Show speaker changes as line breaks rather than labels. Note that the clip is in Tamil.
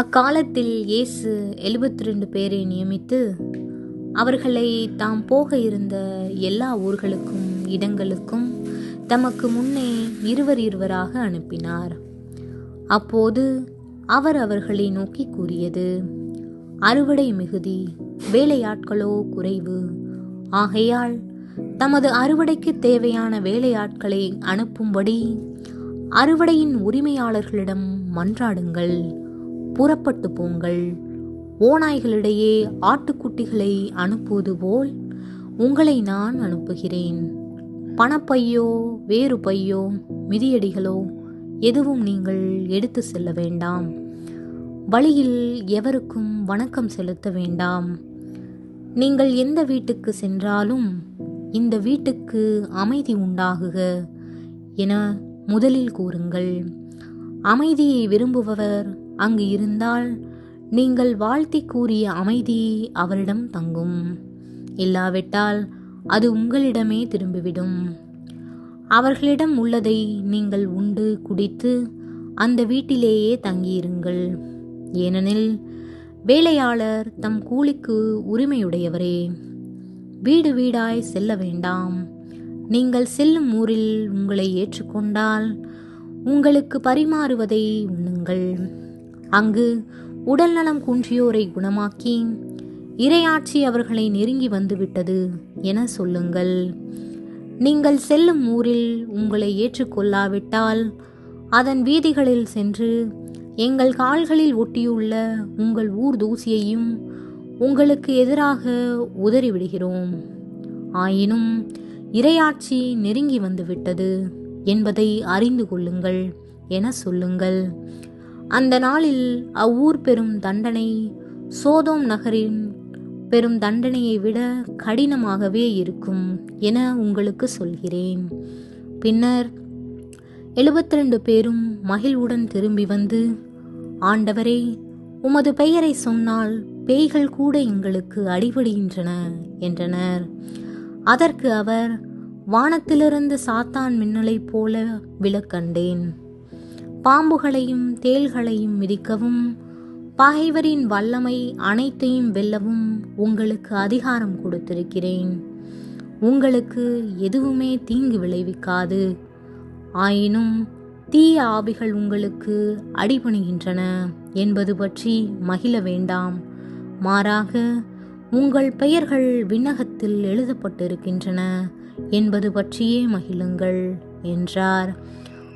அக்காலத்தில் இயேசு எழுபத்தி ரெண்டு பேரை நியமித்து அவர்களை தாம் போக இருந்த எல்லா ஊர்களுக்கும் இடங்களுக்கும் தமக்கு முன்னே இருவர் இருவராக அனுப்பினார். அப்போது அவர் அவர்களை நோக்கி கூறியது அறுவடை மிகுதி வேலையாட்களோ குறைவு. ஆகையால் தமது அறுவடைக்கு தேவையான வேலையாட்களை அனுப்பும்படி அறுவடையின் உரிமையாளர்களிடம் மன்றாடுங்கள். புறப்பட்டு போங்கள். ஓநாய்களிடையே ஆட்டுக்குட்டிகளை அனுப்புவது போல் உங்களை நான் அனுப்புகிறேன். பணப்பையோ வேறு பையோ மிதியடிகளோ எதுவும் நீங்கள் எடுத்து செல்ல வேண்டாம். வழியில் எவருக்கும் வணக்கம் செலுத்த வேண்டாம். நீங்கள் எந்த வீட்டுக்கு சென்றாலும் இந்த வீட்டுக்கு அமைதி உண்டாகுக என முதலில் கூறுங்கள். அமைதியை விரும்புபவர் அங்கு இருந்தால் நீங்கள் வாழ்த்தி கூறிய அமைதி அவரிடம் தங்கும். இல்லாவிட்டால் அது உங்களிடமே திரும்பிவிடும். அவர்களிடம் உள்ளதை நீங்கள் உண்டு குடித்து அந்த வீட்டிலேயே தங்கியிருங்கள். ஏனெனில் வேலையாளர் தம் கூலிக்கு உரிமையுடையவரே. வீடு வீடாய் செல்ல வேண்டாம். நீங்கள் செல்லும் ஊரில் உங்களை ஏற்றுக்கொண்டால் உங்களுக்கு பரிமாறுவதை உண்ணுங்கள். அங்கு உடல் நலம் குன்றியோரை குணமாக்கி இரையாட்சி அவர்களை நெருங்கி வந்துவிட்டது என சொல்லுங்கள். நீங்கள் செல்லும் ஊரில் உங்களை ஏற்றுக்கொள்ளாவிட்டால் அதன் வீதிகளில் சென்று எங்கள் கால்களில் ஒட்டியுள்ள உங்கள் ஊர் தூசியையும் உங்களுக்கு எதிராக உதறிவிடுகிறோம். ஆயினும் இரையாட்சி நெருங்கி வந்துவிட்டது என்பதை அறிந்து கொள்ளுங்கள் என சொல்லுங்கள். அந்த நாளில் அவ்வூர் பெறும் தண்டனை சோதோம் நகரின் பெரும் தண்டனையை விட கடினமாகவே இருக்கும் என உங்களுக்கு சொல்கிறேன். பின்னர் எழுபத்தி ரெண்டு பேரும் மகிழ்வுடன் திரும்பி வந்து ஆண்டவரே உமது பெயரை சொன்னால் பேய்கள் கூட எங்களுக்கு அடிபடுகின்றன என்றனர். அதற்கு அவர் வானத்திலிருந்து சாத்தான் மின்னலைப் போல விளக்கண்டேன் பாம்புகளையும் தேள்களையும் மிதிக்கவும் பகைவரின் வல்லமை அனைத்தையும் வெல்லவும் உங்களுக்கு அதிகாரம் கொடுத்திருக்கிறேன். உங்களுக்கு எதுவுமே தீங்கு விளைவிக்காது. ஆயினும் தீய ஆவிகள் உங்களுக்கு அடிபணிகின்றன என்பது பற்றி மகிழ வேண்டாம். மாறாக உங்கள் பெயர்கள் விண்ணகத்தில் எழுதப்பட்டிருக்கின்றன என்பது பற்றியே மகிழுங்கள் என்றார்.